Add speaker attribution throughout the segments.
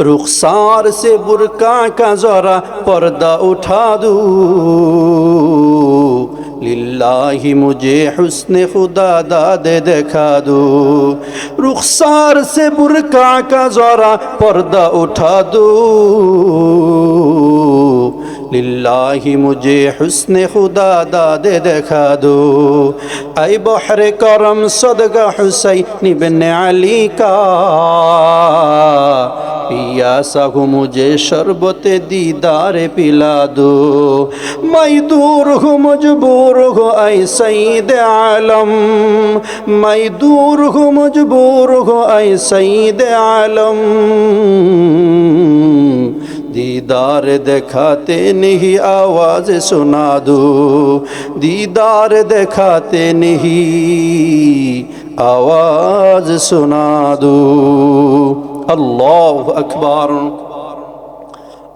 Speaker 1: رخسار سے برکا کا ذرا پردہ اٹھا دو۔ للہ مجھے حسن خدا داد دکھا دو۔ رخسار سے برکا کا ذرا پردہ اٹھا دو۔ للہ مجھے حسن خدا داد دکھا دو۔ اے بحر کرم صدقہ حسین بن علی کا۔ पियासा हूँ मुझे शरबत दीदार पिला दो मैं दूर हूँ मजबूर हूँ ऐ सईद आलम मैं दूर हूँ मजबूर हूँ ऐ सईद आलम दीदार दिखाते नहीं आवाज सुना दो दीदार दिखाते नहीं आवाज सुना दो আল্লাহ আকবার।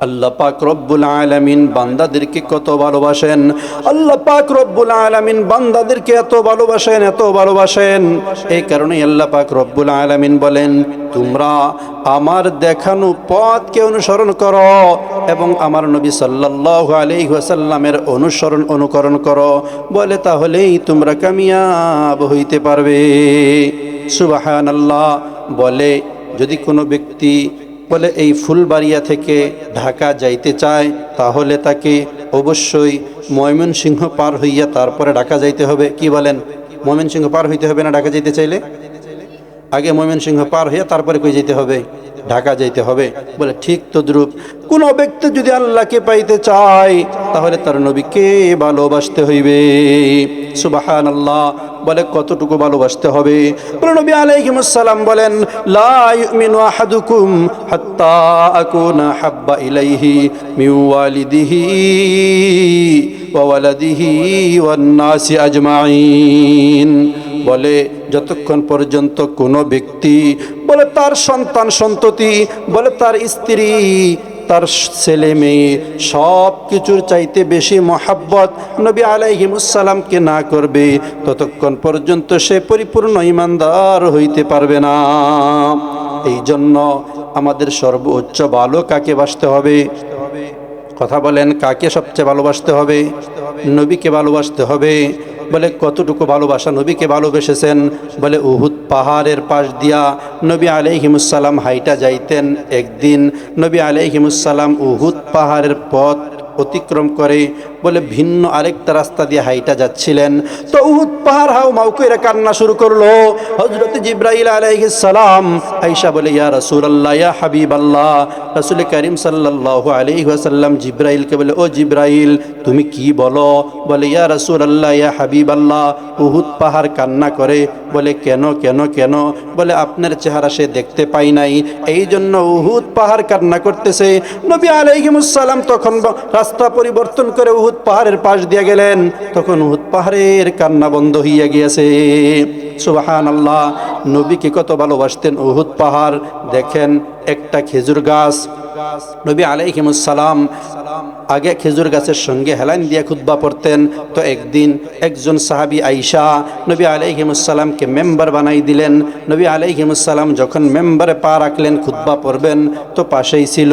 Speaker 1: আল্লাহ পাক রব্বুল আলামিন বান্দাদেরকে কত ভালোবাসেন? আল্লাহ পাক রব্বুল আলামিন বান্দাদেরকে এত ভালোবাসেন এত ভালোবাসেন। এই কারণে আল্লাহ পাক রব্বুল আলামিন বলেন, তোমরা আমার দেখানো পথকে অনুসরণ করো এবং আমার নবী সাল্লাল্লাহু আলাইহি ওয়াসাল্লামের অনুসরণ অনুকরণ করো। বলে তাহলেই তোমরা কামিয়াব হইতে পারবে। সুবহানাল্লাহ। বলে যদি কোনো ব্যক্তি বলে, এই ফুলবাড়িয়া থেকে ঢাকা যাইতে চায়, তাহলে তাকে অবশ্যই ময়মনসিংহ পার হইয়া তারপরে ঢাকা যাইতে হবে। কি বলেন? ময়মনসিংহ পার হইতে হবে না ঢাকা যাইতে চাইলে? আগে ময়মনসিংহ পার হইয়া তারপরে কই যেতে হবে? ঢাকা যাইতে হবে। বলে, ঠিক তদ্রুপ। কোন ব্যক্তি যদি আল্লাহকে পাইতে চায়, তাহলে তার নবীকে ভালোবাসতে হইবে। সুবাহান আল্লাহ বলে কতটুকু ভালোবাসতে হবে? বলে নবী আলাইহিমুসসালাম বলেন, লা ইউমিনু আহাদুকুম হাত্তা আকুনা হাব্বা ইলাইহি মিন ওয়ালিদিহি ওয়া ওয়ালাদিহি ওয়ান নাসি আজমাইন। বলে, যতক্ষণ পর্যন্ত কোনো ব্যক্তি, বলে তার সন্তান সন্ততি, বলে তার স্ত্রী তার ছেলে মেয়ে সব কিছুর চাইতে বেশি মহাব্বত নবী আলাইহিমুসালামকে না করবে, ততক্ষণ পর্যন্ত সে পরিপূর্ণ ইমানদার হইতে পারবে না। এই জন্য আমাদের সর্বোচ্চ ভালো কাকে বাসতে হবে? কথা বলেন, কাকে সবচেয়ে ভালোবাসতে হবে? নবীকে ভালোবাসতে হবে? বলে, কতটুকু ভালোবাসা নবীকে ভালোবেসেছেন? বলে, উহুদ পাহাড়ের পাশ দিয়া নবী আলাইহিমুসাল্লাম হাইটা যাইতেন একদিন। নবী আলাইহিমুসাল্লাম উহুদ পাহাড়ের পথ অতিক্রম করে বলে ভিন্ন আরেকটা রাস্তা দিয়ে হাইটা যাচ্ছিলেন। তো উহুদ পাহাড় হাও মাউ কইরা কান্না শুরু করল। হজরত জিব্রাইল আলাইহিস সালাম আয়েশা বলে, ইয়া রাসূলুল্লাহ, ইয়া হাবিবাল্লাহ। রাসূল করিম সাল্লাল্লাহু আলাইহি ওয়াসাল্লাম জিব্রাইলকে বলে, ও জিব্রাইল, তুমি কি বলো? বলে, ইয়া রাসূলুল্লাহ, ইয়া হাবিবাল্লাহ। উহুদ পাহাড় কান্না করে, বলে, কেন কেন কেন? বলে, আপনার চেহারা সে দেখতে পাই নাই। এই জন্য উহুদ পাহাড় কান্না করতেছে। নবী আলাইহিমুস সালাম তখন রাস্তা পরিবর্তন করে উহুদ পাহাড়ের পাশ দিয়ে গেলেন তখন উহুদ পাহাড়ের কান্না বন্ধ হইয়া গিয়েছে। সুবাহান আল্লাহ নবীকে কত ভালোবাসতেন, উহুদ পাহাড়, দেখেন একটা খেজুর গাছ। নবী আলাইহিমুসালাম আগে খেজুর গাছের সঙ্গে হেলাইন দিয়ে খুদ্া পড়তেন। তো একদিন একজন সাহাবি আইসা নবী আলাইহিমুসালামকে মেম্বার বানাই দিলেন। নবী আলাইহিমুসালাম যখন মেম্বারে পা রাখলেন খুদ্া পড়বেন, তো পাশেই ছিল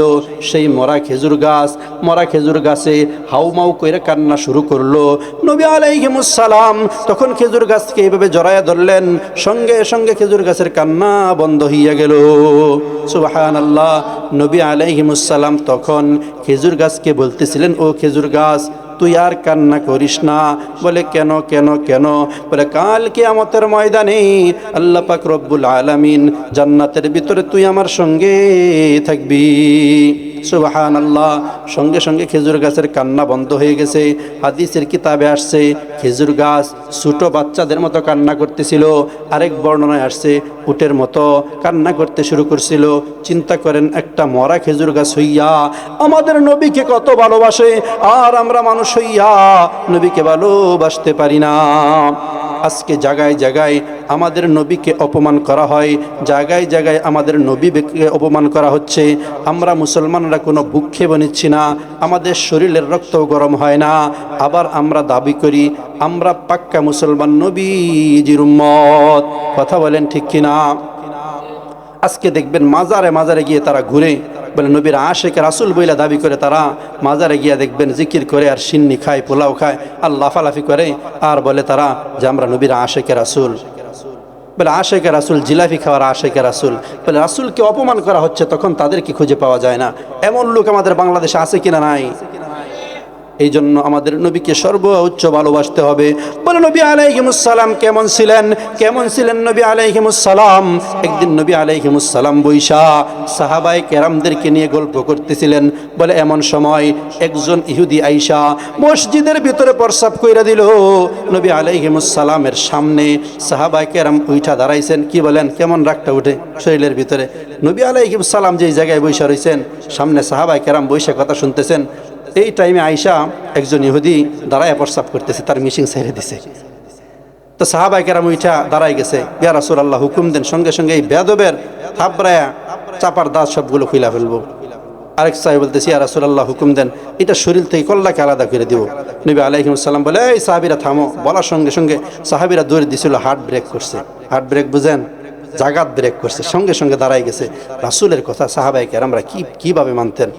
Speaker 1: সেই মরা খেজুর গাছ। মরা খেজুর গাছে হাউমাউ করে কান্না শুরু করল। নবী আলাইহিমুসালাম তখন খেজুর গাছকে এইভাবে জড়াইয়া ধরলেন সঙ্গে সঙ্গে খেজুর গাছের কান্না বন্ধ হইয়া গেল। সুবাহান আল্লাহ নবী আলাইহিমুসালাম তখন খেজুর গাছকে বলতেছিলেন, ও খেজুর গাছ, তুই আর কান্না করিস না। বলে, কেন কেন কেন? বলে, কাল কিয়ামতের ময়দানে আল্লাহ পাক রব্বুল আলামিন জান্নাতের ভিতরে তুই আমার সঙ্গে থাকবি। সুবাহান আল্লাহ সঙ্গে সঙ্গে খেজুর গাছের কান্না বন্ধ হয়ে গেছে। হাদিসের কিতাবে আসছে, খেজুর গাছ ছোটো বাচ্চাদের মতো কান্না করতেছিল। আরেক বর্ণনায় আসছে, উটের মতো কান্না করতে শুরু করছিল। চিন্তা করেন, একটা মরা খেজুর গাছ হইয়া আমাদের নবীকে কত ভালোবাসে, আর আমরা মানুষ হইয়া নবীকে ভালোবাসতে পারি না। আজকে জায়গায় জায়গায় আমাদের নবীকে অপমান করা হয় জায়গায় জায়গায় আমাদের নবীকে অপমান করা হচ্ছে। আমরা মুসলমানরা কোনো ভূক্ষেপ নিচ্ছি না, আমাদের শরীরের রক্ত গরম হয় না। আবার আমরা দাবি করি, আমরা পাক্কা মুসলমান নবীজির মত কথা বলেন ঠিক কিনা? আজকে দেখবেন মাজারে মাজারে গিয়ে তারা ঘুরে, বলে নবীর আশেখ রাসুল বইলা দাবি করে তারা মাজারে গিয়া দেখবেন জিকির করে আর সিন্নি খায়, পোলাও খায়, আর লাফালাফি করে, আর বলে তারা যে আমরা নবীর আশেখ রাসুল। বলে আশেকে রাসুল জিলাপি খাওয়ার আশেকে রাসুল। বলে রাসুলকে অপমান করা হচ্ছে, তখন তাদেরকে খুঁজে পাওয়া যায় না? এমন লোক আমাদের বাংলাদেশে আছে কিনা নাই? এই জন্য আমাদের নবীকে সর্বোচ্চ ভালোবাসতে হবে। বলে নবী আলাইহিমুসালাম কেমন ছিলেন? কেমন ছিলেন নবী আলাইহিমুসালাম একদিন নবী আলাইহিমুসালাম বৈশা সাহাবাই কেরামদেরকে নিয়ে গল্প করতেছিলেন। বলে, এমন সময় একজন ইহুদি আইসা মসজিদের ভিতরে প্রস্রাব কইরা দিল। নবী আলাইহিমুসালামের সামনে সাহাবাই কেরাম উইঠা দাঁড়াইছেন। কি বলেন? কেমন রাগটা উঠে শরীরের ভিতরে? নবী আলাইহিমুসালাম যেই জায়গায় বৈশা রয়েছেন সামনে সাহাবাই কেরাম বৈশা কথা শুনতেছেন। এই টাইমে আইসা একজন ইহুদি দাঁড়ায় প্রস্তাব করতেছে, তার মিশিং ছেড়ে দিছে। তো সাহাবাই কেরাম উঠা দাঁড়াই গেছে, ইয়া রাসুল আল্লাহ হুকুম দেন, সঙ্গে সঙ্গে এই বেদবের থাপড়ায়া চাপার দাঁত সবগুলো খুইলা ফেলব। আরেক সাহেব বলতেছি, ইয়া রাসুল আল্লাহ হুকুম দেন, এটা শরীর থেকে কল্লাকে আলাদা করে দিব। নবী আলাইহিমসাল্লাম বলে, এই সাহাবিরা থামো। বলার সঙ্গে সঙ্গে সাহাবিরা দৌড়ে দিছিল, হার্ট ব্রেক করছে। হার্ট ব্রেক বুঝেন? জাগাত ব্রেক করছে। সঙ্গে সঙ্গে দাঁড়াই গেছে। রাসুলের কথা সাহাবাই কেরামরা কি, কীভাবে মানতেন?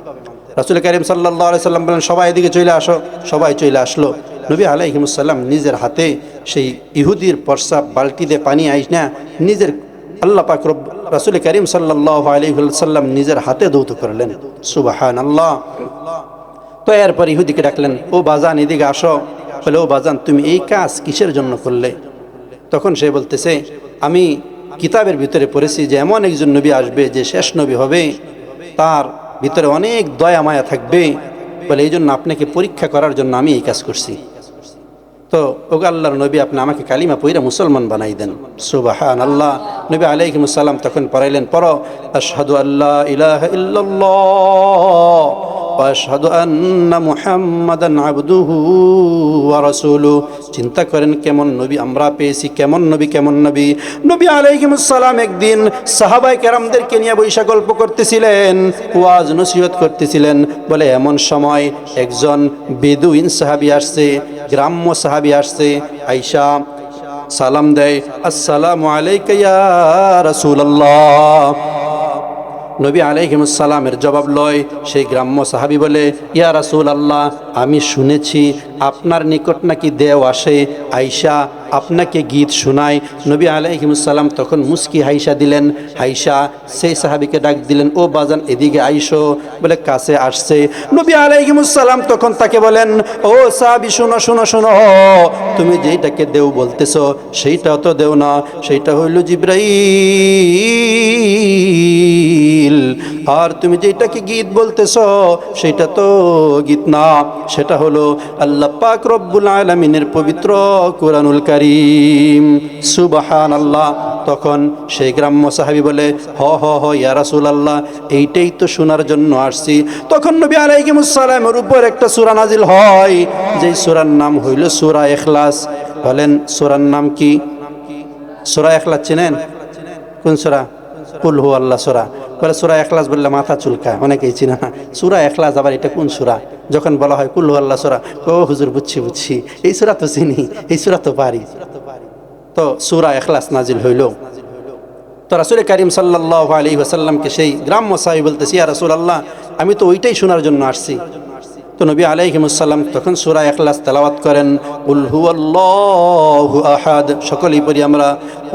Speaker 1: রাসুল করিম সাল্লাহ সাল্লাম বলেন, সবাই এদিকে চলে আসো। সবাই চলে আসলো। নবী আলাইহিমসাল্লাম নিজের হাতে সেই ইহুদির প্রস্রাব বালতিতে পানি আইস না নিজের আল্লাহ পাক রাসুল করিম সাল্লাহ আলহিহাল্লাম নিজের হাতে দৌত করলেন। সুবাহান আল্লাহ তো এরপর ইহুদিকে ডাকলেন, ও বাজান, এদিকে আসো। বলে, ও বাজান, তুমি এই কাজ কিসের জন্য করলে? তখন সে বলতেছে, আমি কিতাবের ভিতরে পড়েছি যে এমন একজন নবী আসবে যে শেষ নবী হবে। তার ভিতরে অনেক দয়া, মায়া থাকবে। বলে এই জন্য আপনাকে পরীক্ষা করার জন্য আমি এই কাজ করছি। তো ওগ আল্লাহর নবী, আপনি আমাকে কালিমা পইরা মুসলমান বানাই দেন। সুবাহান আল্লাহ নবী আলাইকুম আলাইহিমুসাল্লাম তখন পড়াইলেন পর আশহাদু আল্লাহ ইহ ইল্লাল্লাহ। واشهد ان محمدا عبده ورسوله চিন্তা করেন কেমন নবী আমরা পেয়েছি কেমন নবী কেমন নবী নবী আলাইহিমুস সালাম একদিন সাহাবাই কেরামদেরকে নিয়ে বৈশা গল্প করতেছিলেন ওয়াজ নসিহত করতেছিলেন বলে এমন সময় একজন বেদুইন সাহাবী আসছে গ্রাম্য সাহাবী আসছে আইসা সালাম দেয় আসসালামু আলাইকা ইয়া রাসূলুল্লাহ নবী আলাইহিমসালামের জবাব লয় সেই গ্রাম্য সাহাবি বলে ইয়া রাসুল আল্লাহ আমি শুনেছি আপনার নিকট নাকি দেও আসে আইসা আপনাকে গীত শোনায়। নবী আলাইহিমসাল্লাম তখন মুস্কি হাইসা দিলেন। হাইসা সেই সাহাবিকে ডাক দিলেন, ও বাজান, এদিকে আইসো বলে, কাছে আসছে। নবী আলাইহিমসাল্লাম তখন তাকে বলেন, ও সাহাবি, শোনো শোনো শোনো, তুমি যেইটাকে দেও বলতেছো, সেইটাও তো দেও না। সেইটা হইল জিব্রাইল। আর তুমি যেটাকে গীত বলতেছ সেটা তো গীত না। সেটা হলো আল্লাহ পাক রব্বুল আলমিনের পবিত্র কোরআনুল করিম। সুবাহান আল্লাহ তখন সেই গ্রাম্য সাহাবি বলে, হ হ হ, ইয়া রাসুল আল্লাহ এইটাই তো শোনার জন্য আসছি। তখন নবী আলাইকিমুসালামের উপর একটা সুরা নাজিল হয়। যেই সুরার নাম হইল সুরা এখলাস বলেন, সুরার নাম কি? সুরা এখলাস চেনেন? কোন সুরা? কুল হু আল্লাহ সুরা। বলে, সুরা এখলাস বললে মাথা চুলকায়। অনেকেই চিনে সুরা এখলাস আবার এটা কোন সুরা? যখন বলা হয় কুল হু আল্লাহ সুরা। ও হুজুর, বুঝছি বুঝছি। এই সুরা তো চিনি, এই সুরা তো পারি। তো সুরা এখলাস নাজিল হইল। তো রাসুল করিম সাল্লাহ আলী ওসাল্লামকে সেই গ্রাম্য সাহেব বলতেছি আর রাসুল আল্লাহ আমি তো ওইটাই শোনার জন্য আসছি। তো নবী আলাইহিমুসাল্লাম তখন সুরা এখলাস তেলাওয়াত করেন উলহু আল্লাহ আহাদ। সকলেই পড়ি আমরা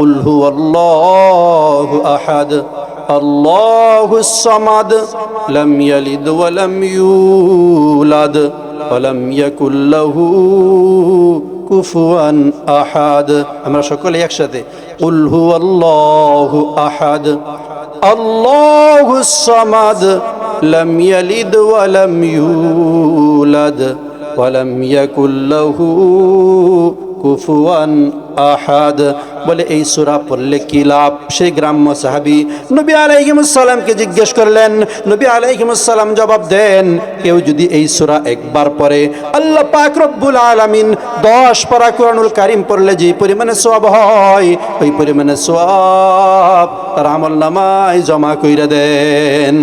Speaker 1: উলহু আল্লাহ আহাদ। আল্লাহ সামাদ লম ইয়ালিদ ওয়ালাম ইউলাদ ওয়ালাম ইয়াকুল লাহু কুফুয়ান আহাদ আমরা সকলে একসাথে উলহু আল্লাহ আহাদ আল্লাহ সামাদ لم يلد ولم يولد ولم يكن له কুফুয়ান আহাদ। বলে এই সুরা পড়লে কি লাভ? সেই গ্রাম্য সাহাবি নবী আলাইহিমুসাল্লামকে জিজ্ঞেস করলেন, নবী আলাইহিমুসাল্লাম জবাব দেন, কেউ যদি এই সুরা একবার পড়ে, আল্লাহ পাক রব্বুল আলামিন দশ পারা কোরআনুল কারিম পড়লে যে পরিমাণে সওয়াব হয়, ওই পরিমাণে সওয়াব তার আমল নামায় জমা কইরা দেন।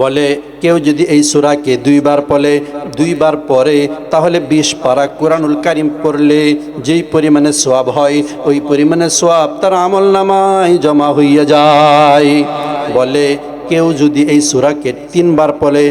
Speaker 1: বলে কেউ যদি এই সুরাকে দুইবার পলে দুইবার পরে তাহলে বিশ পারা কোরআনুল কারিম পড়লে যেই পরিমাণে সোয়াব হয়, ওই পরিমাণে সোয়াব তার আমল নামায় জমা হইয়া যায়। বলে কেউ যদি এই সুরাকে তিনবার পলে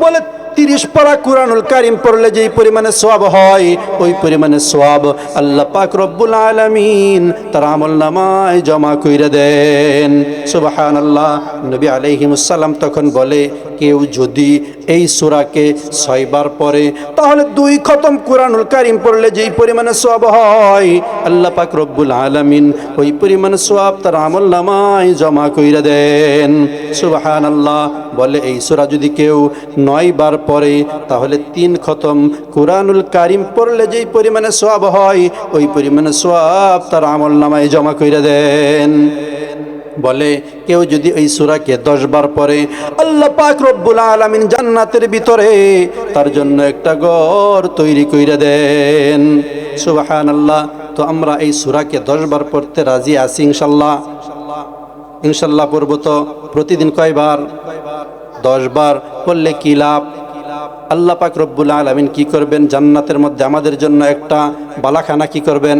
Speaker 1: বলে তিরিশ পারা কুরানুল কারিম পড়লে যেই পরিমাণে সোয়াব হয়, ওই পরিমাণে সোয়াব আল্লাহ পাক রব্বুল আলমিন তার আমল নামায় জমা কইরে দেন। সুবাহান আল্লাহ নবী আলহিমসাল্লাম তখন বলে, কেউ যদি এই সুরাকে ছয়বার পরে তাহলে দুই খতম কুরআনুল কারিম পড়লে যেই পরিমাণে সোয়াব হয়, আল্লাহ পাক রব্বুল আলামিন ওই পরিমাণে সোয়াব তার আমল নামায় জমা কইরে দেন। সুবাহান আল্লাহ বলে এই সুরা যদি কেউ নয় বার পড়ে, তাহলে তিন খতম কুরআনুল কারিম পড়লে যেই পরিমাণে সোয়াব হয়, ওই পরিমাণে সোয়াব তার আমল নামায় জমা কইরে দেন। বলে, কেউ যদি এই সুরাকে দশ বার পরে আল্লাহ পাক রব্বুল আলামিন জান্নাতের ভিতরে তার জন্য একটা ঘর তৈরি কইরা দেন। সুবাহান আল্লাহ তো আমরা এই সুরাকে দশ বার পড়তে রাজি আছি ইনশাল্লাহ। ইনশাল্লাহ পড়ব তো প্রতিদিন কয়বার? দশ বার পড়লে কি লাভ? আল্লাহ পাক রব্বুল আলমিন কি করবেন? জান্নাতের মধ্যে আমাদের জন্য একটা বালাখানা কি করবেন?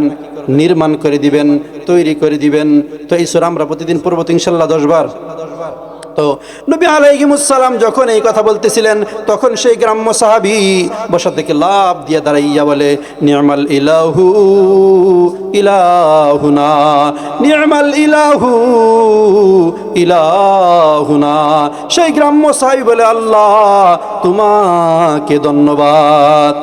Speaker 1: নির্মাণ করে দিবেন, তৈরি করে দিবেন। তো এই আমরা প্রতিদিন পড়ব তো ইনশাল্লাহ দশ তো নবী আলাইহিমুসালাম যখন এই কথা বলতেছিলেন, তখন সেই গ্রাম্য সাহাবি বসা থেকে লাভ দিয়ে দাঁড়াইয়া বলে, নিয়মাল ইলাহু ইলাহুনা, নিয়মাল ইলাহু ইলাহুনা। সেই গ্রাম্য সাহাবি বলে, আল্লাহ তোমাকে ধন্যবাদ।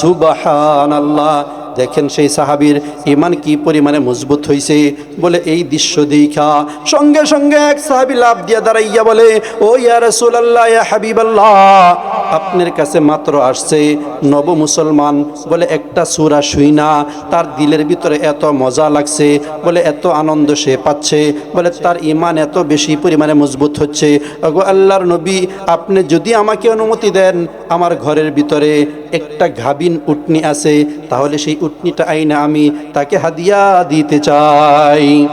Speaker 1: সুবাহান আল্লাহ দেখেন সেই সাহাবির ইমান কি পরিমাণে মজবুত হয়েছে বলে, এই দৃশ্য দেখা সঙ্গে সঙ্গে এক সাহাবি লাভ দিয়া দাঁড়াইয়া বলে, ও ইয়া রাসূলুল্লাহ, ইয়া হাবিবাল্লাহ, আপনার কাছে মাত্র আসছে নব মুসলমান। বলে, একটা সূরা শুই না, তার দিলের ভিতরে এত মজা লাগছে। বলে, এত আনন্দ সে পাচ্ছে। বলে, তার ইমান এত বেশি পরিমাণে মজবুত হচ্ছে। আল্লাহর নবী, আপনি যদি আমাকে অনুমতি দেন আমার ঘরের ভিতরে একটা গাবিন উটনি আছে, তাহলে সেই উটনিটা আইনা আমি তাকে হাদিয়া দিতে চাই।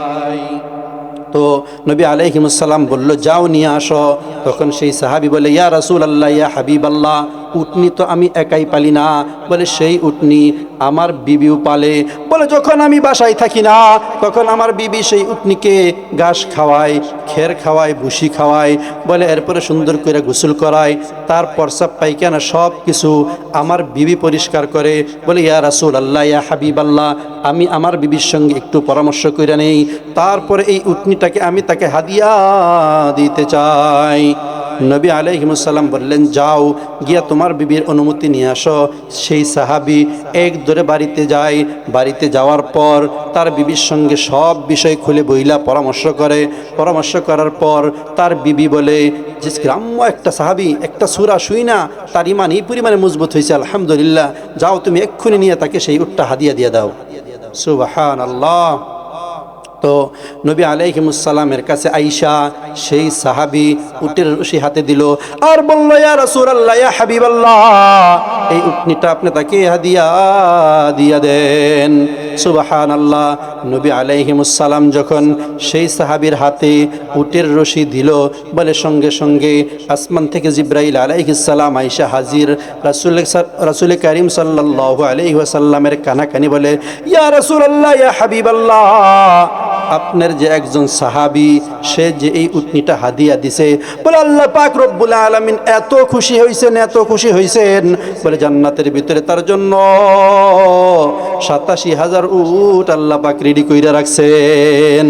Speaker 1: তো নবী আলাইহিমুসাল্লাম বলল, যাও নিয়ে আসো। তখন সেই সাহাবি বলে, ইয়া রাসুল আল্লাহ ইয়া হাবিব আল্লাহ উটনি তো আমি একাই পালি না। বলে, সেই উটনি আমার বিবিও পালে। বলে, যখন আমি বাসায় থাকি না, তখন আমার বিবি সেই উটনিকে ঘাস খাওয়ায়, খের খাওয়ায়, ভুসি খাওয়ায়। বলে, এরপরে সুন্দর করে গোসল করায়। তার প্রসাব পায়খানা সব কিছু আমার বিবি পরিষ্কার করে। বলে, ইয়া রাসূল আল্লাহ ইয়া হাবিব আল্লাহ আমি আমার বিবির সঙ্গে একটু পরামর্শ করে নেই। তারপরে এই উটনিটাকে আমি তাকে হাদিয়া দিতে চাই। নবী আলাইহিমুসাল্লাম বললেন, যাও, গিয়া তোমার বিবির অনুমতি নিয়ে আসো। সেই সাহাবি এক ধরে বাড়িতে যায়। বাড়িতে যাওয়ার পর তার বিবির সঙ্গে সব বিষয় খুলে বইলা পরামর্শ করে। পরামর্শ করার পর তার বিবি বলে যে গ্রাম্য একটা সাহাবি, একটা সুরা শুই না, তার ইমান এই পরিমাণে মজবুত হয়েছে, আলহামদুলিল্লাহ। যাও, তুমি এক্ষুনি নিয়ে তাকে সেই উটটা হাদিয়া দিয়ে দাও। সুবাহান আল্লাহ তো নবী আলাইহিমুসাল্লামের কাছে আইসা সেই সাহাবি উটের রশি হাতে দিল, আর বলল, ইয়া ইয়া হাবিবাল্লাহ এই উটনিটা আপনি তাকে হাদিয়া দিয়া দেন। সুবহানাল্লাহ, নবী আলাইহিমুসাল্লাম যখন সেই সাহাবীর হাতে উটের রশি দিল, বলে সঙ্গে সঙ্গে আসমান থেকে জিব্রাইল আলাইহিসসালাম আইসা হাজির, রাসূল রাসূল করিম সাল্লাল্লাহু আলাইহি কানাকানি বলে, ইয়া রাসূলুল্লাহ, ইয়া হাবিবাল্লাহ আপনার যে একজন সাহাবি, সে যে এই উটনিটা হাদিয়া দিছে, বলে আল্লাহ পাক রব্বুল আলামিন এত খুশি হইছেন, এত খুশি হইছেন। বলে জান্নাতের ভিতরে তার জন্য সাতাশি হাজার উট আল্লাহ পাক রেডি কইরা রাখছেন।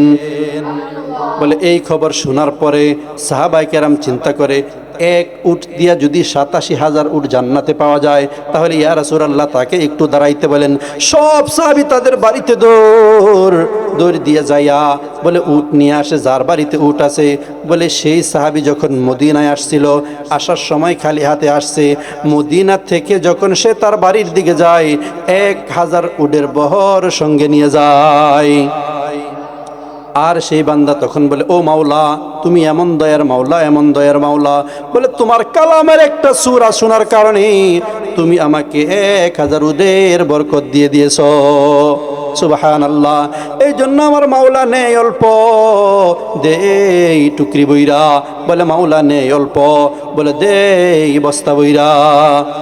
Speaker 1: বলে এই খবর শোনার পরে সাহাবাই কেরাম চিন্তা করে এক উট দিয়া যদি সাতাশি হাজার উট জান্নাতে পাওয়া যায়, তাহলে ইয়া রাসূলুল্লাহ তাকে একটু দাঁড়াইতে বলেন, সব সাহাবি তাদের বাড়িতে দৌড় দৌড় দিয়ে যাইয়া বলে, উট নিয়ে আসে, যার বাড়িতে উট আছে। বলে, সেই সাহাবি যখন মদিনায় আসছিল, আসার সময় খালি হাতে আসছে। মদিনা থেকে যখন সে তার বাড়ির দিকে যায়, এক হাজার উটের বহর সঙ্গে নিয়ে যায়। আর সেই বান্দা তখন বলে, ও মাওলা, তুমি এমন দয়ার মাওলা, এমন দয়ার মাওলা। বলে, তোমার কালামের একটা সুরা শোনার কারণে তুমি আমাকে এক হাজার উদের বরকত দিয়ে দিয়েছ। সুবাহান আল্লাহ এই জন্য আমার মাওলা নেই অল্প। দে টুকরি বইরা। বলে, মাওলা নেই অল্প। বলে, দে বস্তা বইরা।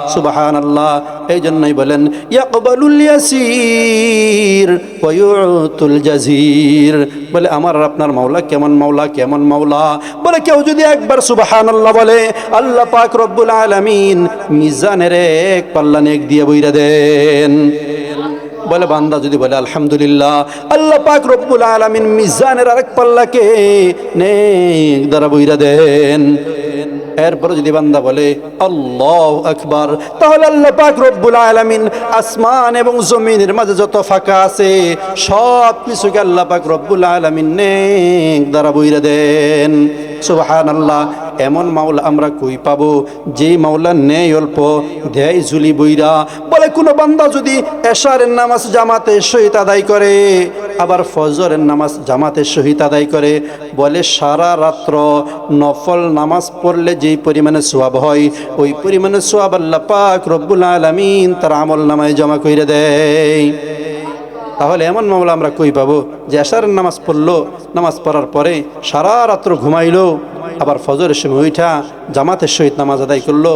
Speaker 1: সুবাহান আল্লাহ এই জন্যই বলেন, ইয়াকবালুল ইয়াসির ওয়ুতুল জাজির। বলে, আমার আপনার মাওলা কেমন মাওলা কেমন মাওলা? বলে, কেউ যদি একবার সুবাহান আল্লাহ বলে, আল্লাহ পাক রব্বুল আলামিন মিজানের এক পাল্লা নেক দিয়ে বইরা দেন। বলে, বান্দা যদি বলে, আলহামদুলিল্লাহ, আল্লাহ পাক রব্বুল আলামিন মিজানের আরেক পাল্লাকে নেক দ্বারা বইরা দেন। এরপরে যদি বান্দা বলে, আল্লাহ আকবার, তাহলে আল্লাহ পাক রব্বুল আলামিন আসমান এবং জমিনের মাঝে যত ফাঁকা আছে, সব কিছুকে আল্লাহ পাক রব্বুল আলামিন নেক দ্বারা বইরা দেন। সুবহান আল্লাহ এমন মাওলা আমরা কই পাবো? যেই মাওলা নেই অল্প, দেয় ঝুলি বইরা। বলে, কোনো বান্দা যদি এশারের নামাজ জামাতে সহিত আদায় করে, আবার ফজরের নামাজ জামাতে সহিত আদায় করে, বলে, সারা রাত্র নফল নামাজ পড়লে যেই পরিমাণে সোয়াব হয়, ওই পরিমাণে সোয়াব আল্লাহ পাক রব্বুল আলামিন তার আমল নামায় জমা কইরে দেয়। তাহলে এমন মামলা আমরা কই পাবো যে আশারের নামাজ পড়ল, নামাজ পড়ার পরে সারা রাত্র ঘুমাইলো, আবার ফজরের সময় উঠা জামাতের সহিত নামাজ আদায় করল।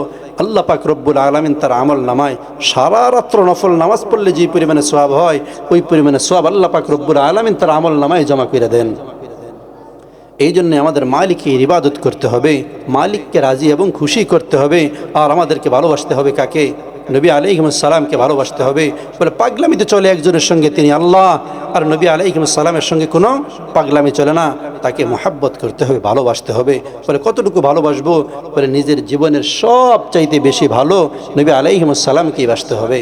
Speaker 1: আল্লাহ পাক রব্বুল আলমিন তার আমল নামায় সারা রাত্র নফল নামাজ পড়লে যে পরিমাণে সোয়াব হয়, ওই পরিমাণে সোয়াব আল্লাহ পাক রব্বুল আলমিন তার আমল নামায় জমা করে দেন। এই জন্য আমাদের মালিকের ইবাদত করতে হবে, মালিককে রাজি এবং খুশি করতে হবে, আর আমাদেরকে ভালোবাসতে হবে কাকে? নবী সালামকে ভালোবাসতে হবে বলে পাগলামিতে চলে একজনের সঙ্গে তিনি আল্লাহ, আর নবী সালামের সঙ্গে কোনো পাগলামি চলে না। তাকে মোহাব্বত করতে হবে, ভালোবাসতে হবে বলে কতটুকু ভালোবাসবো বলে নিজের জীবনের সব চাইতে বেশি ভালো নবী সালামকেই বাসতে হবে।